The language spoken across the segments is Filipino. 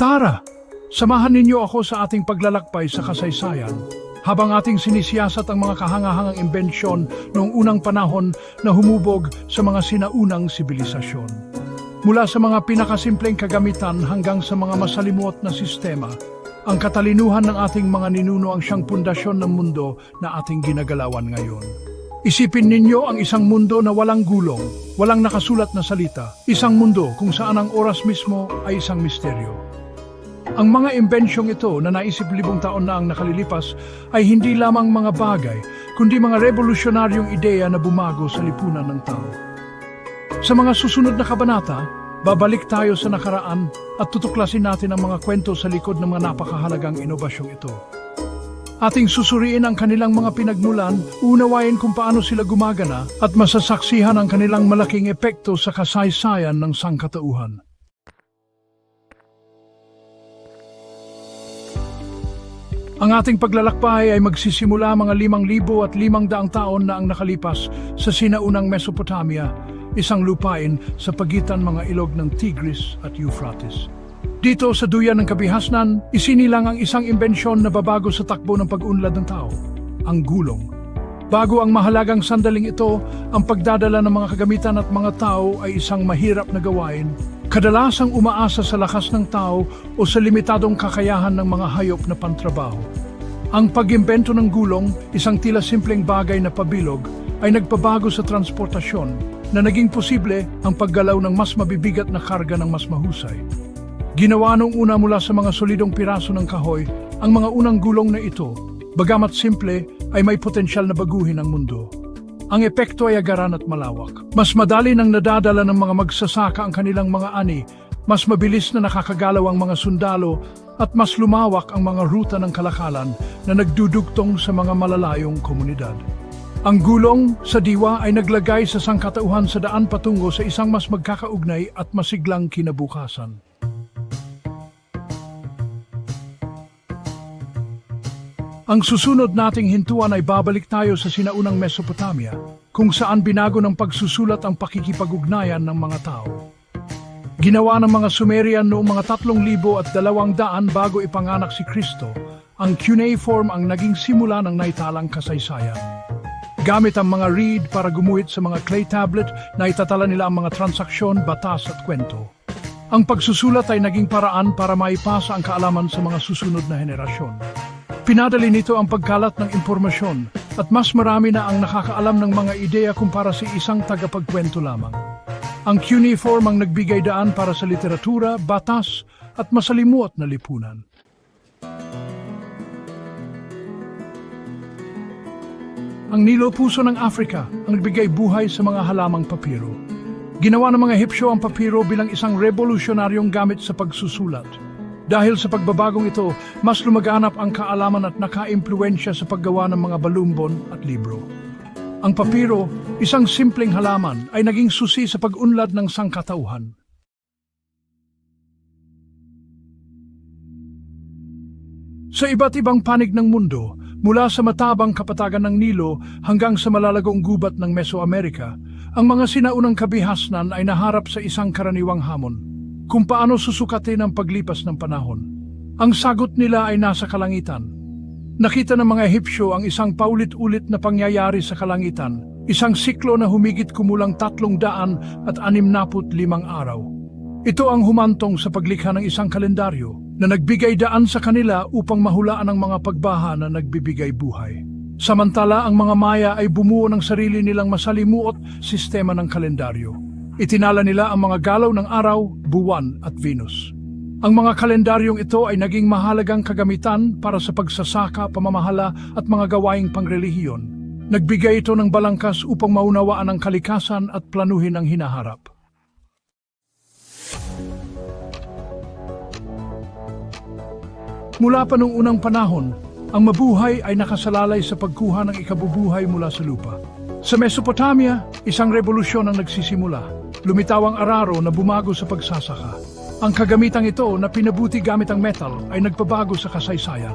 Tara, samahan ninyo ako sa ating paglalakbay sa kasaysayan habang ating sinisiyasat ang mga kahangahangang imbensyon noong unang panahon na humubog sa mga sinaunang sibilisasyon. Mula sa mga pinakasimpleng kagamitan hanggang sa mga masalimuot na sistema, ang katalinuhan ng ating mga ninuno ang siyang pundasyon ng mundo na ating ginagalawan ngayon. Isipin ninyo ang isang mundo na walang gulong, walang nakasulat na salita, isang mundo kung saan ang oras mismo ay isang misteryo. Ang mga imbensyong ito na naisip libong taon na ang nakalilipas ay hindi lamang mga bagay, kundi mga revolusyonaryong ideya na bumago sa lipunan ng tao. Sa mga susunod na kabanata, babalik tayo sa nakaraan at tutuklasin natin ang mga kwento sa likod ng mga napakahalagang inobasyong ito. Ating susuriin ang kanilang mga pinagmulan, unawain kung paano sila gumagana at masasaksihan ang kanilang malaking epekto sa kasaysayan ng sangkatauhan. Ang ating paglalakbay ay magsisimula mga limang libo at limang daang taon na ang nakalipas sa sinaunang Mesopotamia, isang lupain sa pagitan mga ilog ng Tigris at Euphrates. Dito sa duyan ng kabihasnan, isinilang ang isang imbensyon na babago sa takbo ng pag-unlad ng tao, ang gulong. Bago ang mahalagang sandaling ito, ang pagdadala ng mga kagamitan at mga tao ay isang mahirap na gawain, kadalasang umaasa sa lakas ng tao o sa limitadong kakayahan ng mga hayop na pantrabaho. Ang pag-imbento ng gulong, isang tila simpleng bagay na pabilog, ay nagpabago sa transportasyon na naging posible ang paggalaw ng mas mabibigat na karga ng mas mahusay. Ginawa nung una mula sa mga solidong piraso ng kahoy ang mga unang gulong na ito, bagamat simple ay may potensyal na baguhin ang mundo. Ang epekto ay agaran at malawak. Mas madali nang nadadala ng mga magsasaka ang kanilang mga ani, mas mabilis na nakakagalaw ang mga sundalo at mas lumawak ang mga ruta ng kalakalan na nagdudugtong sa mga malalayong komunidad. Ang gulong sa diwa ay naglagay sa sangkatauhan sa daan patungo sa isang mas magkakaugnay at masiglang kinabukasan. Ang susunod nating hintuan ay babalik tayo sa sinaunang Mesopotamia, kung saan binago ng pagsusulat ang pakikipag-ugnayan ng mga tao. Ginawa ng mga Sumerian noong mga tatlong libo at dalawang daan bago ipanganak si Kristo, ang cuneiform ang naging simula ng naitalang kasaysayan. Gamit ang mga reed para gumuhit sa mga clay tablet na itatala nila ang mga transaksyon, batas at kwento. Ang pagsusulat ay naging paraan para maipasa ang kaalaman sa mga susunod na henerasyon. Pinadali nito ang pagkalat ng impormasyon at mas marami na ang nakakaalam ng mga ideya kumpara sa isang tagapagkwento lamang. Ang cuneiform ang nagbigay daan para sa literatura, batas at masalimuot na lipunan. Ang Nilo puso ng Africa ang nagbigay buhay sa mga halamang papiro. Ginawa ng mga Hipsyo ang papiro bilang isang revolusyonaryong gamit sa pagsusulat. Dahil sa pagbabagong ito, mas lumaganap ang kaalaman at nakaimpluensya sa paggawa ng mga balumbon at libro. Ang papiro, isang simpleng halaman, ay naging susi sa pag-unlad ng sangkatauhan. Sa iba't ibang panig ng mundo, mula sa matabang kapatagan ng Nilo hanggang sa malalagong gubat ng Mesoamerica, ang mga sinaunang kabihasnan ay naharap sa isang karaniwang hamon. Kung paano susukatin ang paglipas ng panahon. Ang sagot nila ay nasa kalangitan. Nakita ng mga Hipsyo ang isang paulit-ulit na pangyayari sa kalangitan, isang siklo na humigit kumulang tatlong daan at anim naput limang araw. Ito ang humantong sa paglikha ng isang kalendaryo na nagbigay daan sa kanila upang mahulaan ang mga pagbaha na nagbibigay buhay. Samantala, ang mga Maya ay bumuo ng sarili nilang masalimuot sistema ng kalendaryo. Itinala nila ang mga galaw ng araw, buwan at Venus. Ang mga kalendaryong ito ay naging mahalagang kagamitan para sa pagsasaka, pamamahala at mga gawaing pangrelihiyon. Nagbigay ito ng balangkas upang maunawaan ang kalikasan at planuhin ang hinaharap. Mula pa noong unang panahon, ang mabuhay ay nakasalalay sa pagkuha ng ikabubuhay mula sa lupa. Sa Mesopotamia, isang revolusyon ang nagsisimula. Lumitaw ang araro na bumago sa pagsasaka. Ang kagamitang ito na pinabuti gamit ang metal ay nagpabago sa kasaysayan.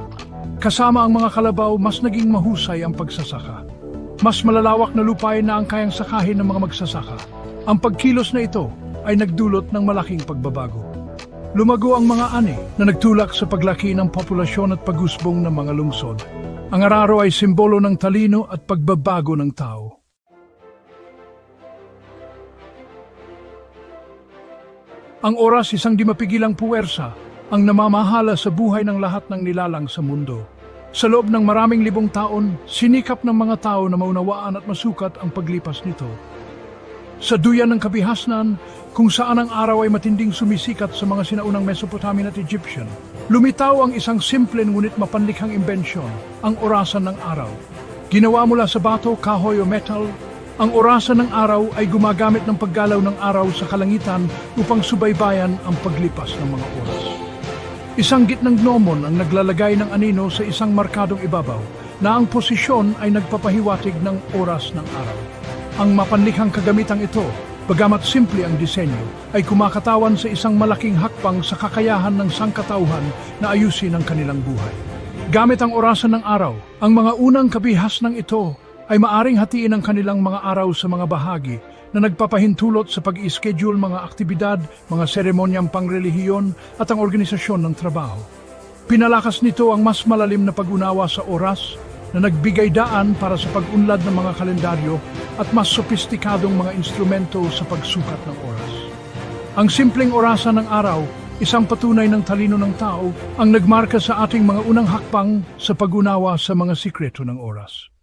Kasama ang mga kalabaw, mas naging mahusay ang pagsasaka. Mas malalawak na lupain na ang kayang sakahin ng mga magsasaka. Ang pagkilos na ito ay nagdulot ng malaking pagbabago. lumago ang mga ani na nagtulak sa paglaki ng populasyon at pagusbong ng mga lungsod. Ang araro ay simbolo ng talino at pagbabago ng tao. Ang oras isang di mapigilang puwersa ang namamahala sa buhay ng lahat ng nilalang sa mundo. Sa loob ng maraming libong taon, sinikap ng mga tao na maunawaan at masukat ang paglipas nito. Sa duyan ng kabihasnan, kung saan ang araw ay matinding sumisikat sa mga sinaunang Mesopotamian at Egyptian, lumitaw ang isang simple ngunit mapanlikhang imbensyon, ang orasan ng araw. Ginawa mula sa bato, kahoy o metal, ang orasan ng araw ay gumagamit ng paggalaw ng araw sa kalangitan upang subaybayan ang paglipas ng mga oras. Isang gitnang gnomon ang naglalagay ng anino sa isang markadong ibabaw na ang posisyon ay nagpapahiwatig ng oras ng araw. Ang mapanlikhang kagamitang ito, bagamat simple ang disenyo, ay kumakatawan sa isang malaking hakbang sa kakayahan ng sangkatauhan na ayusin ang kanilang buhay. Gamit ang orasan ng araw, ang mga unang kabihas ng ito ay maaring hatiin ang kanilang mga araw sa mga bahagi na nagpapahintulot sa pag-i-schedule mga aktibidad, mga seremonyang pangrelihiyon at ang organisasyon ng trabaho. Pinalakas nito ang mas malalim na pag-unawa sa oras na nagbigay daan para sa pag-unlad ng mga kalendaryo at mas sopistikadong mga instrumento sa pagsukat ng oras. Ang simpleng orasan ng araw, isang patunay ng talino ng tao, ang nagmarka sa ating mga unang hakbang sa pag-unawa sa mga sikreto ng oras.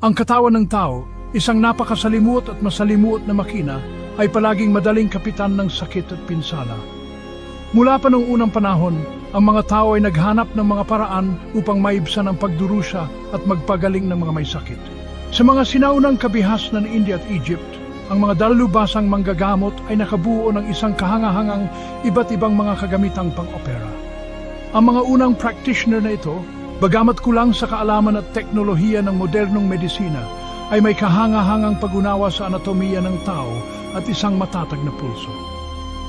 Ang katawan ng tao, isang napakasalimuot at masalimuot na makina, ay palaging madaling kapitan ng sakit at pinsala. Mula pa noong unang panahon, ang mga tao ay naghanap ng mga paraan upang maibsan ang pagdurusya at magpagaling ng mga may sakit. Sa mga sinaunang kabihas ng India at Egypt, ang mga dalubasang manggagamot ay nakabuo ng isang kahangahangang iba't ibang mga kagamitang pang-opera. Ang mga unang practitioner na ito, bagamat kulang sa kaalaman at teknolohiya ng modernong medisina, ay may kahangahangang pag-unawa sa anatomiya ng tao at isang matatag na pulso.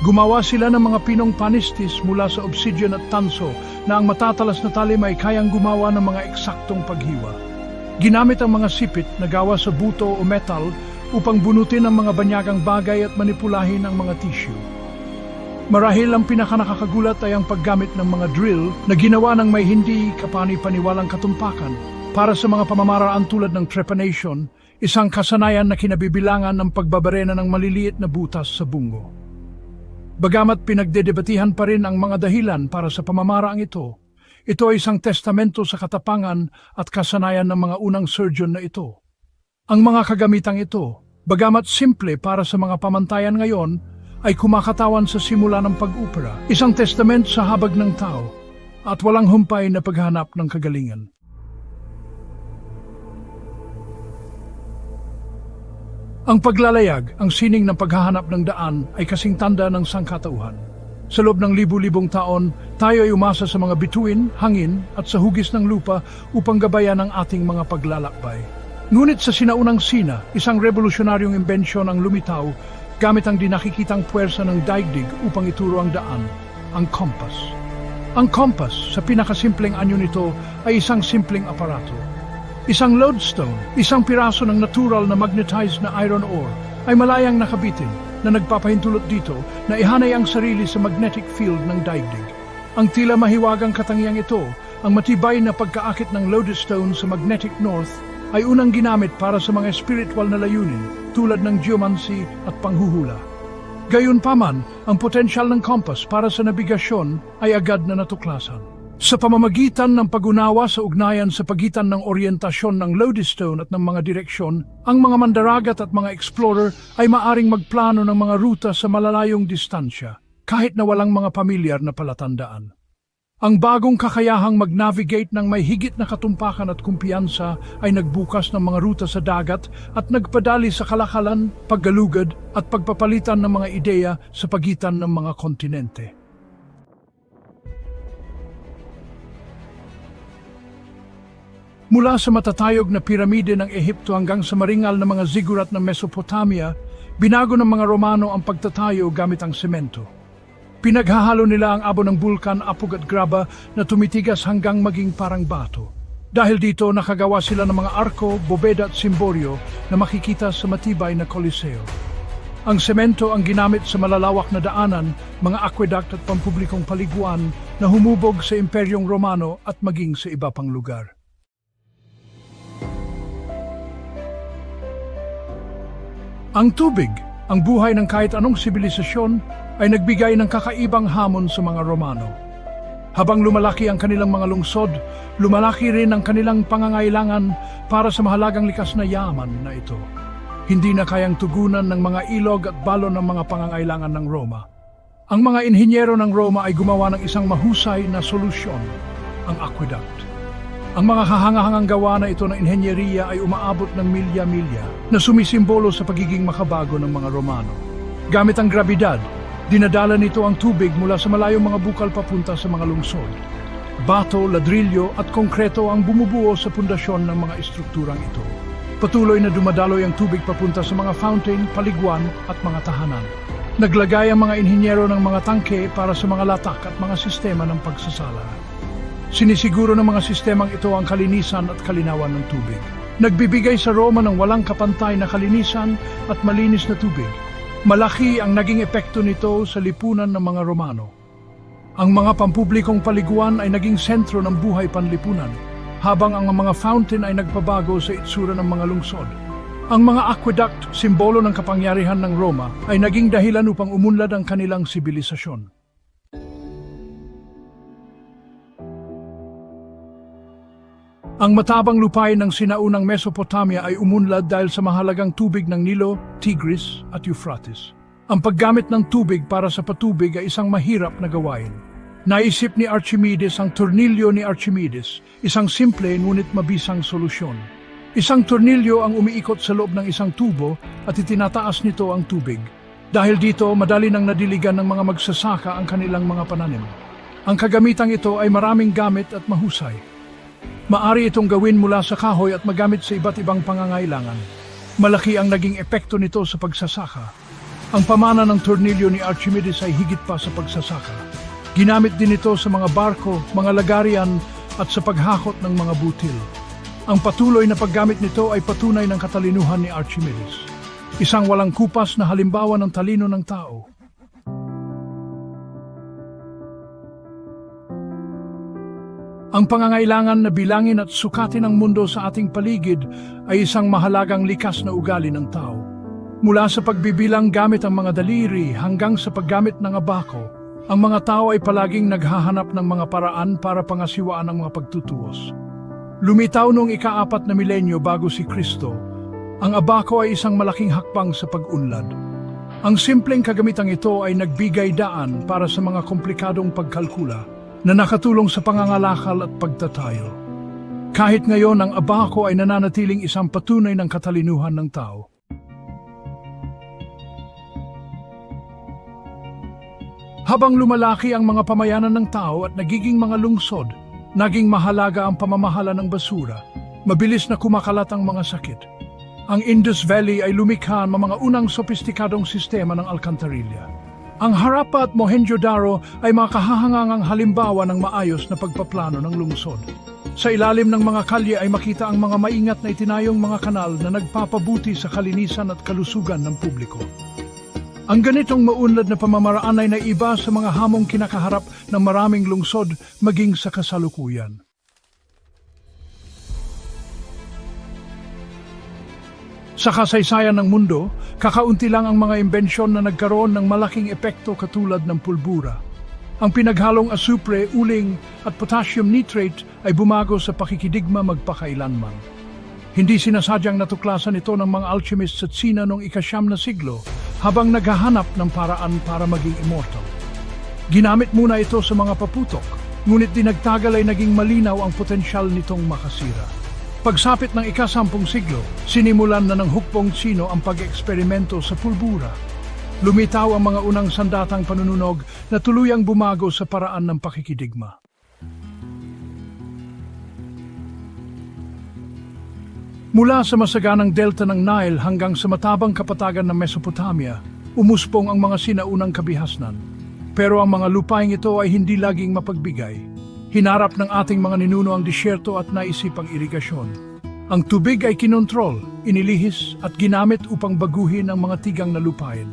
Gumawa sila ng mga pinong panistis mula sa obsidian at tanso na ang matatalas na talim ay kayang gumawa ng mga eksaktong paghiwa. Ginamit ang mga sipit na gawa sa buto o metal upang bunutin ang mga banyagang bagay at manipulahin ang mga tissue. Marahil ang pinakanakakagulat ay ang paggamit ng mga drill na ginawa ng may hindi kapani-paniwalang katumpakan para sa mga pamamaraan tulad ng trepanation, isang kasanayan na kinabibilangan ng pagbabarena ng maliliit na butas sa bungo. Bagamat pinagdedebatihan pa rin ang mga dahilan para sa pamamaraang ito, ito ay isang testamento sa katapangan at kasanayan ng mga unang surgeon na ito. Ang mga kagamitang ito, bagamat simple para sa mga pamantayan ngayon, ay kumakatawan sa simula ng pag-upera, isang testament sa habag ng tao, at walang humpay na paghanap ng kagalingan. Ang paglalayag, ang sining ng paghahanap ng daan ay kasing tanda ng sangkatauhan. Sa loob ng libu-libong taon, tayo ay umasa sa mga bituin, hangin at sa hugis ng lupa upang gabayan ang ating mga paglalakbay. Ngunit sa sinaunang Sina, isang revolusyonaryong imbensyon ang lumitaw gamit ang dinakikitang puwersa ng daigdig upang ituro ang daan, ang kompas. Ang kompas, sa pinakasimpleng anyo nito, ay isang simpleng aparato. Isang lodestone, isang piraso ng natural na magnetized na iron ore, ay malayang nakabitin na nagpapahintulot dito na ihanay ang sarili sa magnetic field ng daigdig. Ang tila mahiwagang katangiang ito, ang matibay na pagkaakit ng lodestone sa magnetic north, ay unang ginamit para sa mga spiritual na layunin tulad ng geomancy at panghuhula. Gayunpaman, ang potensyal ng compass para sa nabigasyon ay agad na natuklasan. Sa pamamagitan ng pag-unawa sa ugnayan sa pagitan ng oryentasyon ng lodestone at ng mga direksyon, ang mga mandaragat at mga explorer ay maaring magplano ng mga ruta sa malalayong distansya, kahit na walang mga pamilyar na palatandaan. Ang bagong kakayahang mag-navigate ng may higit na katumpakan at kumpiyansa ay nagbukas ng mga ruta sa dagat at nagpadali sa kalakalan, paggalugad at pagpapalitan ng mga ideya sa pagitan ng mga kontinente. Mula sa matatayog na piramide ng Ehipto hanggang sa maringal na mga zigurat ng Mesopotamia, binago ng mga Romano ang pagtatayo gamit ang semento. Pinaghahalo nila ang abo ng bulkan, apog at graba na tumitigas hanggang maging parang bato. Dahil dito nakagawa sila ng mga arko, bobeda at simboryo na makikita sa matibay na koliseo. Ang semento ang ginamit sa malalawak na daanan, mga aqueduct at pampublikong paliguan na humubog sa Imperyong Romano at maging sa iba pang lugar. Ang tubig, ang buhay ng kahit anong sibilisasyon, ay nagbigay ng kakaibang hamon sa mga Romano. Habang lumalaki ang kanilang mga lungsod, lumalaki rin ang kanilang pangangailangan para sa mahalagang likas na yaman na ito. Hindi na kayang tugunan ng mga ilog at balon ng mga pangangailangan ng Roma. Ang mga inhinyero ng Roma ay gumawa ng isang mahusay na solusyon, ang aqueduct. Ang mga kahangahangang gawa na ito ng inhenyeriya ay umaabot ng milya-milya na sumisimbolo sa pagiging makabago ng mga Romano. Gamit ang grabidad, dinadala nito ang tubig mula sa malayong mga bukal papunta sa mga lungsod. Bato, ladrilyo at konkreto ang bumubuo sa pundasyon ng mga estrukturang ito. Patuloy na dumadaloy ang tubig papunta sa mga fountain, paliguan at mga tahanan. Naglagay ang mga inhinyero ng mga tangke para sa mga latak at mga sistema ng pagsasala. Sinisiguro ng mga sistemang ito ang kalinisan at kalinawan ng tubig. Nagbibigay sa Roma ng walang kapantay na kalinisan at malinis na tubig. Malaki ang naging epekto nito sa lipunan ng mga Romano. Ang mga pampublikong paliguan ay naging sentro ng buhay panlipunan, habang ang mga fountain ay nagpabago sa itsura ng mga lungsod. Ang mga aqueduct, simbolo ng kapangyarihan ng Roma, ay naging dahilan upang umunlad ang kanilang sibilisasyon. Ang matabang lupain ng sinaunang Mesopotamia ay umunlad dahil sa mahalagang tubig ng Nilo, Tigris at Euphrates. Ang paggamit ng tubig para sa patubig ay isang mahirap na gawain. Naisip ni Archimedes ang tornilyo ni Archimedes, isang simple ngunit mabisang solusyon. Isang tornilyo ang umiikot sa loob ng isang tubo at itinataas nito ang tubig. Dahil dito, madali nang nadiligan ng mga magsasaka ang kanilang mga pananim. Ang kagamitang ito ay maraming gamit at mahusay. Maari itong gawin mula sa kahoy at magamit sa iba't ibang pangangailangan. Malaki ang naging epekto nito sa pagsasaka. Ang pamana ng tornilyo ni Archimedes ay higit pa sa pagsasaka. Ginamit din ito sa mga barko, mga lagarian at sa paghakot ng mga butil. Ang patuloy na paggamit nito ay patunay ng katalinuhan ni Archimedes. Isang walang kupas na halimbawa ng talino ng tao. Ang pangangailangan na bilangin at sukatin ang mundo sa ating paligid ay isang mahalagang likas na ugali ng tao. Mula sa pagbibilang gamit ang mga daliri hanggang sa paggamit ng abako, ang mga tao ay palaging naghahanap ng mga paraan para pangasiwaan ang mga pagtutuos. Lumitaw noong ikaapat na milenyo bago si Kristo, ang abako ay isang malaking hakbang sa pag-unlad. Ang simpleng kagamitang ito ay nagbigay daan para sa mga komplikadong pagkalkula na nakatulong sa pangangalakal at pagtatayo. Kahit ngayon ang abako ay nananatiling isang patunay ng katalinuhan ng tao. Habang lumalaki ang mga pamayanan ng tao at nagiging mga lungsod, naging mahalaga ang pamamahala ng basura, mabilis na kumakalat ang mga sakit. Ang Indus Valley ay lumikha ng mga unang sopistikadong sistema ng alkantarilya. Ang Harappa at Mohenjo-Daro ay mga kahahangangang halimbawa ng maayos na pagpaplano ng lungsod. Sa ilalim ng mga kalye ay makita ang mga maingat na itinayong mga kanal na nagpapabuti sa kalinisan at kalusugan ng publiko. Ang ganitong maunlad na pamamaraan ay naiba sa mga hamong kinakaharap ng maraming lungsod maging sa kasalukuyan. Sa kasaysayan ng mundo, kakaunti lang ang mga imbensyon na nagkaroon ng malaking epekto katulad ng pulbura. Ang pinaghalong asupre, uling at potassium nitrate ay bumago sa pakikidigma magpakailanman. Hindi sinasadyang natuklasan ito ng mga alchemists at Sina noong ikasyam na siglo habang naghahanap ng paraan para maging immortal. Ginamit muna ito sa mga paputok, ngunit dinagtagal ay naging malinaw ang potensyal nitong makasira. Pagsapit ng ikasampung siglo, sinimulan na ng hukbong Sino ang pag-eksperimento sa pulbura. Lumitaw ang mga unang sandatang panununog na tuluyang bumago sa paraan ng pakikidigma. Mula sa masaganang delta ng Nile hanggang sa matabang kapatagan ng Mesopotamia, umuspong ang mga sinaunang kabihasnan. Pero ang mga lupaing ito ay hindi laging mapagbigay. Hinarap ng ating mga ninuno ang disyerto at naisip ang irigasyon. Ang tubig ay kinontrol, inilihis at ginamit upang baguhin ang mga tigang na lupain.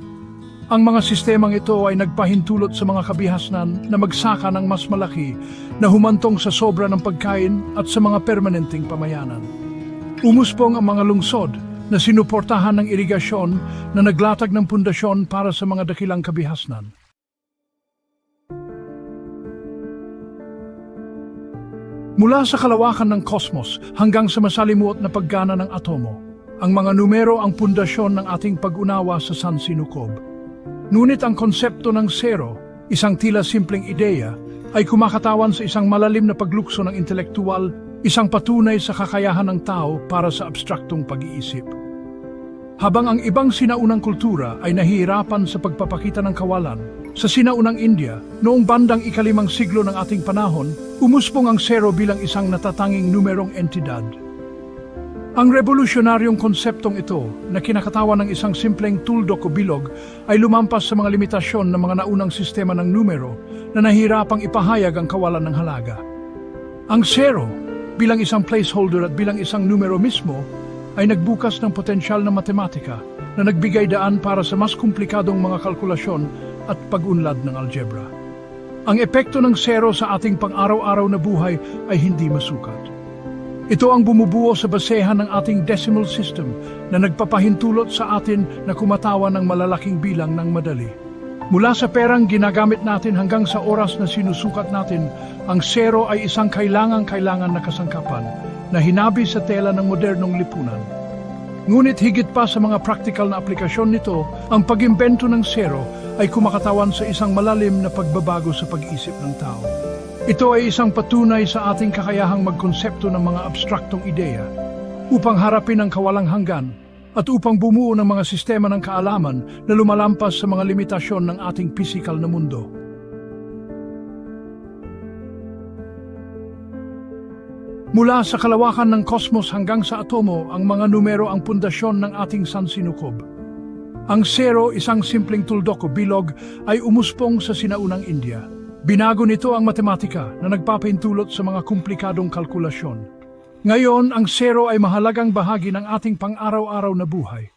Ang mga sistemang ito ay nagpahintulot sa mga kabihasnan na magsaka ng mas malaki na humantong sa sobra ng pagkain at sa mga permanenteng pamayanan. Umuspong ang mga lungsod na sinuportahan ng irigasyon na naglatag ng pundasyon para sa mga dakilang kabihasnan. Mula sa kalawakan ng kosmos hanggang sa masalimuot na paggana ng atomo, ang mga numero ang pundasyon ng ating pag-unawa sa San Sinukob. Ngunit ang konsepto ng zero, isang tila simpleng ideya, ay kumakatawan sa isang malalim na paglukso ng intelektual, isang patunay sa kakayahan ng tao para sa abstraktong pag-iisip. Habang ang ibang sinaunang kultura ay nahihirapan sa pagpapakita ng kawalan, sa sinaunang India, noong bandang ikalimang siglo ng ating panahon, umuspong ang zero bilang isang natatanging numerong entidad. Ang revolusyonaryong konseptong ito, na kinakatawan ng isang simpleng tuldok o bilog, ay lumampas sa mga limitasyon ng mga naunang sistema ng numero na nahirapang ipahayag ang kawalan ng halaga. Ang zero, bilang isang placeholder at bilang isang numero mismo, ay nagbukas ng potensyal na matematika na nagbigay daan para sa mas komplikadong mga kalkulasyon at pag-unlad ng algebra. Ang epekto ng zero sa ating pang-araw-araw na buhay ay hindi masukat. Ito ang bumubuo sa basehan ng ating decimal system na nagpapahintulot sa atin na kumatawa ng malalaking bilang ng madali. Mula sa perang ginagamit natin hanggang sa oras na sinusukat natin, ang zero ay isang kailangang-kailangan na kasangkapan na hinabi sa tela ng modernong lipunan. Ngunit higit pa sa mga practical na aplikasyon nito, ang pag-imbento ng zero ay kumakatawan sa isang malalim na pagbabago sa pag-isip ng tao. Ito ay isang patunay sa ating kakayahang magkonsepto ng mga abstraktong ideya upang harapin ang kawalang hanggan at upang bumuo ng mga sistema ng kaalaman na lumalampas sa mga limitasyon ng ating pisikal na mundo. Mula sa kalawakan ng kosmos hanggang sa atomo, ang mga numero ang pundasyon ng ating sansinukob. Ang zero, isang simpleng tuldok o bilog, ay umuspong sa sinaunang India. Binago nito ang matematika na nagpapahintulot sa mga komplikadong kalkulasyon. Ngayon, ang zero ay mahalagang bahagi ng ating pang-araw-araw na buhay.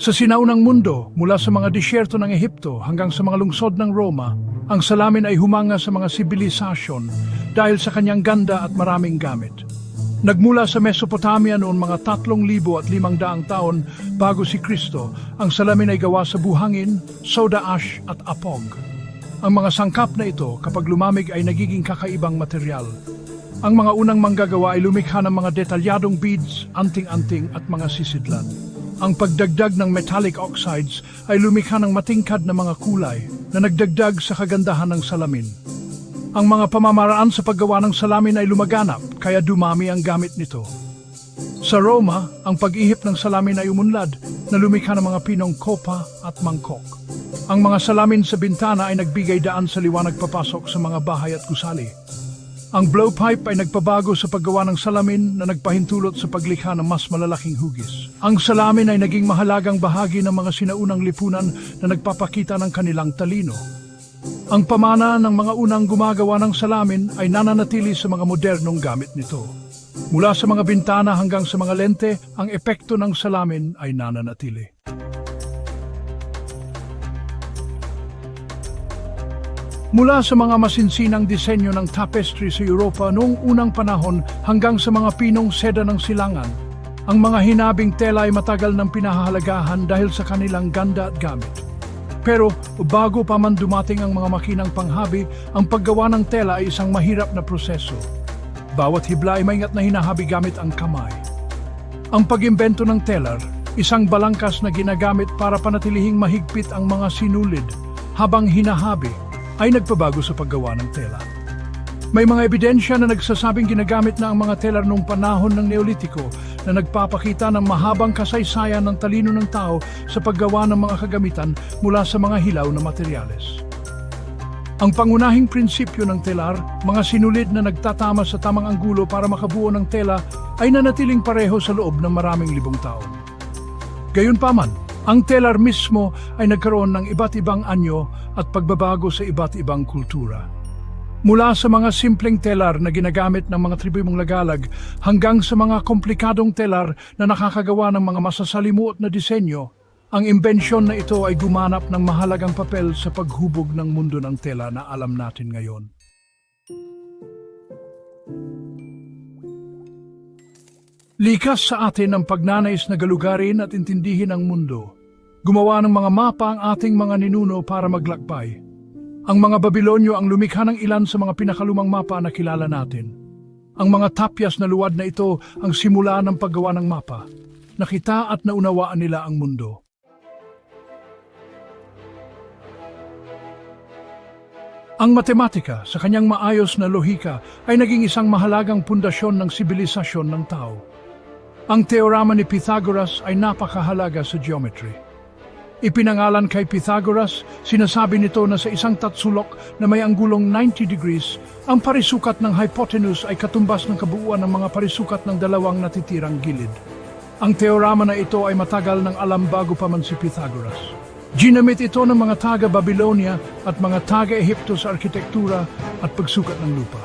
Sa sinaunang mundo, mula sa mga disyerto ng Ehipto hanggang sa mga lungsod ng Roma, ang salamin ay humanga sa mga sibilisasyon dahil sa kanyang ganda at maraming gamit. Nagmula sa Mesopotamia noon mga tatlong libo at limang daang taon bago si Kristo, ang salamin ay gawa sa buhangin, soda ash at apog. Ang mga sangkap na ito kapag lumamig ay nagiging kakaibang material. Ang mga unang manggagawa ay lumikha ng mga detalyadong beads, anting-anting at mga sisidlan. Ang pagdagdag ng metallic oxides ay lumikha ng matingkad na mga kulay na nagdagdag sa kagandahan ng salamin. Ang mga pamamaraan sa paggawa ng salamin ay lumaganap kaya dumami ang gamit nito. Sa Roma, ang pag-ihip ng salamin ay umunlad na lumikha ng mga pinong kopa at mangkok. Ang mga salamin sa bintana ay nagbigay daan sa liwanag papasok sa mga bahay at gusali. Ang blowpipe ay nagpabago sa paggawa ng salamin na nagpahintulot sa paglikha ng mas malalaking hugis. Ang salamin ay naging mahalagang bahagi ng mga sinaunang lipunan na nagpapakita ng kanilang talino. Ang pamana ng mga unang gumagawa ng salamin ay nananatili sa mga modernong gamit nito. Mula sa mga bintana hanggang sa mga lente, ang epekto ng salamin ay nananatili. Mula sa mga masinsinang disenyo ng tapestry sa Europa noong unang panahon hanggang sa mga pinong seda ng silangan, ang mga hinabing tela ay matagal ng pinahahalagahan dahil sa kanilang ganda at gamit. Pero bago pa man dumating ang mga makinang panghabi, ang paggawa ng tela ay isang mahirap na proseso. Bawat hibla ay maingat na hinahabi gamit ang kamay. Ang pag-imbento ng telar, isang balangkas na ginagamit para panatilihing mahigpit ang mga sinulid habang hinahabi, ay nagpabago sa paggawa ng tela. May mga ebidensya na nagsasabing ginagamit na ang mga telar noong panahon ng Neolitiko na nagpapakita ng mahabang kasaysayan ng talino ng tao sa paggawa ng mga kagamitan mula sa mga hilaw na materyales. Ang pangunahing prinsipyo ng telar, mga sinulid na nagtatama sa tamang anggulo para makabuo ng tela ay nanatiling pareho sa loob ng maraming libong taon. Gayunpaman, ang telar mismo ay nagkaroon ng iba't ibang anyo at pagbabago sa iba't ibang kultura. Mula sa mga simpleng telar na ginagamit ng mga tribu mong lagalag hanggang sa mga komplikadong telar na nakakagawa ng mga masasalimuot na disenyo, ang imbensyon na ito ay gumanap ng mahalagang papel sa paghubog ng mundo ng tela na alam natin ngayon. Likas sa atin ang pagnanais na galugarin at intindihin ang mundo. Gumawa ng mga mapa ang ating mga ninuno para maglakbay. Ang mga Babilonyo ang lumikha ng ilan sa mga pinakalumang mapa na kilala natin. Ang mga tapyas na luwad na ito ang simula ng paggawa ng mapa. Nakita at naunawaan nila ang mundo. Ang matematika sa kanyang maayos na lohika ay naging isang mahalagang pundasyon ng sibilisasyon ng tao. Ang teorama ni Pythagoras ay napakahalaga sa geometry. Ipinangalan kay Pythagoras, sinasabi nito na sa isang tatsulok na may anggulong 90 degrees, ang parisukat ng hypotenuse ay katumbas ng kabuuan ng mga parisukat ng dalawang natitirang gilid. Ang teorama na ito ay matagal ng alam bago pa man si Pythagoras. Ginamit ito ng mga taga-Babylonia at mga taga-Ehipto sa arkitektura at pagsukat ng lupa.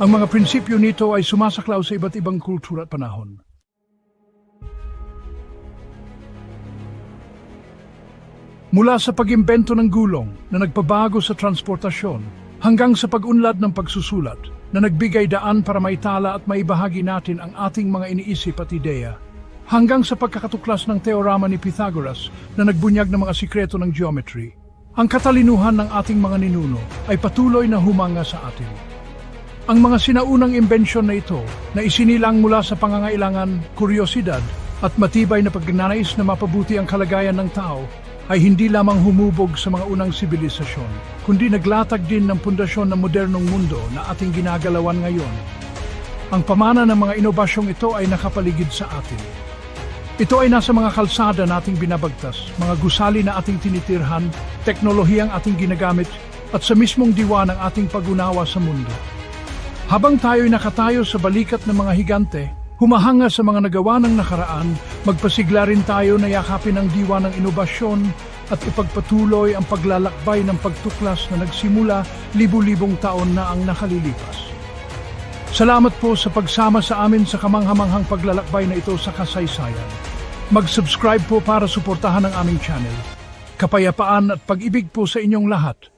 Ang mga prinsipyo nito ay sumasaklaw sa iba't ibang kultura at panahon. Mula sa pag-imbento ng gulong na nagpabago sa transportasyon hanggang sa pag-unlad ng pagsusulat na nagbigay daan para maitala at maibahagi natin ang ating mga iniisip at ideya hanggang sa pagkakatuklas ng teorama ni Pythagoras na nagbunyag ng mga sikreto ng geometry. Ang katalinuhan ng ating mga ninuno ay patuloy na humanga sa atin. Ang mga sinaunang imbensyon na ito na isinilang mula sa pangangailangan, kuryosidad at matibay na pagnanais na mapabuti ang kalagayan ng tao ay hindi lamang humubog sa mga unang sibilisasyon, kundi naglatag din ng pundasyon ng modernong mundo na ating ginagalawan ngayon. Ang pamana ng mga inobasyong ito ay nakapaligid sa atin. Ito ay nasa mga kalsada nating binabagtas, mga gusali na ating tinitirhan, teknolohiyang ating ginagamit, at sa mismong diwa ng ating pag-unawa sa mundo. Habang tayo'y nakatayo sa balikat ng mga higante, humahanga sa mga nagawa ng nakaraan, magpasigla rin tayo na yakapin ang diwa ng inobasyon at ipagpatuloy ang paglalakbay ng pagtuklas na nagsimula libu-libong taon na ang nakalilipas. Salamat po sa pagsama sa amin sa kamanghamanghang paglalakbay na ito sa kasaysayan. Mag-subscribe po para suportahan ang aming channel. Kapayapaan at pag-ibig po sa inyong lahat.